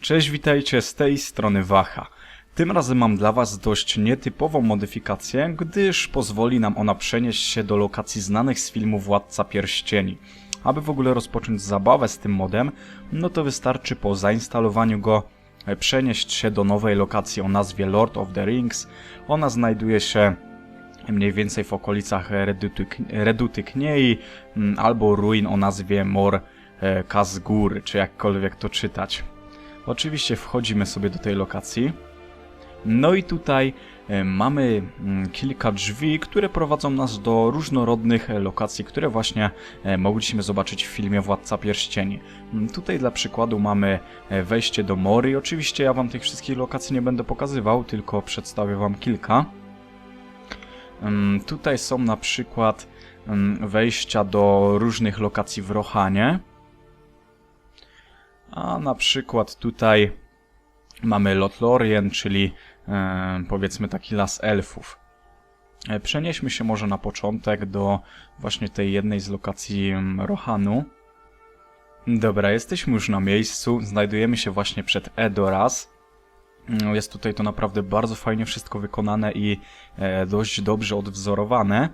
Cześć, witajcie z tej strony Wacha. Tym razem mam dla Was dość nietypową modyfikację, gdyż pozwoli nam ona przenieść się do lokacji znanych z filmu Władca Pierścieni. Aby w ogóle rozpocząć zabawę z tym modem, no to wystarczy po zainstalowaniu go e, przenieść się do nowej lokacji o nazwie Lord of the Rings. Ona znajduje się mniej więcej w okolicach Reduty Kniei mm, albo ruin o nazwie Mor e, Kazgur, czy jakkolwiek to czytać. Oczywiście wchodzimy sobie do tej lokacji. No i tutaj e, mamy mm, kilka drzwi, które prowadzą nas do różnorodnych e, lokacji, które właśnie e, mogliśmy zobaczyć w filmie Władca Pierścieni. Mm, Tutaj dla przykładu mamy wejście do Mory. Oczywiście ja wam tych wszystkich lokacji nie będę pokazywał, tylko przedstawię wam kilka. Ym, Tutaj są na przykład wejścia do różnych lokacji w Rohanie. A na przykład tutaj mamy Lotlorien, czyli e, powiedzmy taki las elfów. E, Przenieśmy się może na początek do właśnie tej jednej z lokacji ym, Rohanu. Dobra, jesteśmy już na miejscu. Znajdujemy się właśnie przed Edoras. Mm, Jest tutaj to naprawdę bardzo fajnie wszystko wykonane i e, dość dobrze odwzorowane.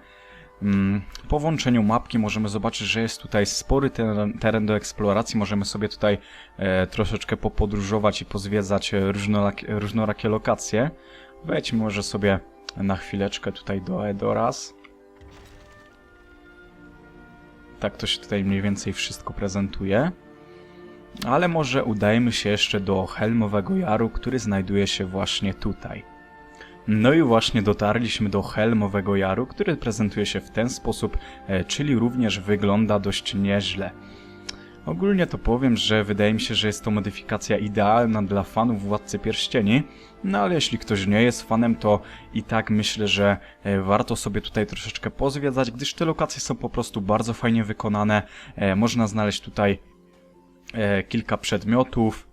Mm, Po włączeniu mapki możemy zobaczyć, że jest tutaj spory teren, teren do eksploracji. Możemy sobie tutaj e, troszeczkę popodróżować i pozwiedzać e, różnorakie, różnorakie lokacje. Wejdźmy może sobie na chwileczkę tutaj do Edoras. Tak to się tutaj mniej więcej wszystko prezentuje. Ale może udajmy się jeszcze do Helmowego Jaru, który znajduje się właśnie tutaj. No i właśnie dotarliśmy do Helmowego Jaru, który prezentuje się w ten sposób, e, czyli również wygląda dość nieźle. Ogólnie to powiem, że wydaje mi się, że jest to modyfikacja idealna dla fanów Władcy Pierścieni, no ale jeśli ktoś nie jest fanem, to i tak myślę, że e, warto sobie tutaj troszeczkę pozwiedzać, gdyż te lokacje są po prostu bardzo fajnie wykonane. E, Można znaleźć tutaj kilka przedmiotów,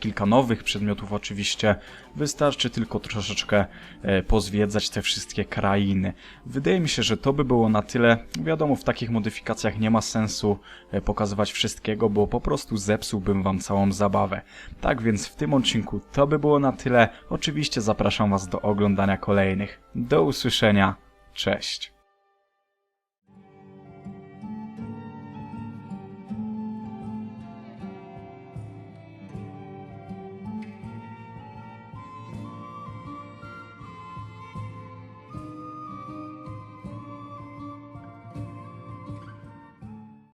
kilka nowych przedmiotów oczywiście. Wystarczy tylko troszeczkę e, pozwiedzać te wszystkie krainy. Wydaje mi się, że to by było na tyle. Wiadomo, w takich modyfikacjach nie ma sensu e, pokazywać wszystkiego, bo po prostu zepsułbym wam całą zabawę. Tak więc w tym odcinku to by było na tyle. Oczywiście zapraszam was do oglądania kolejnych. Do usłyszenia. Cześć.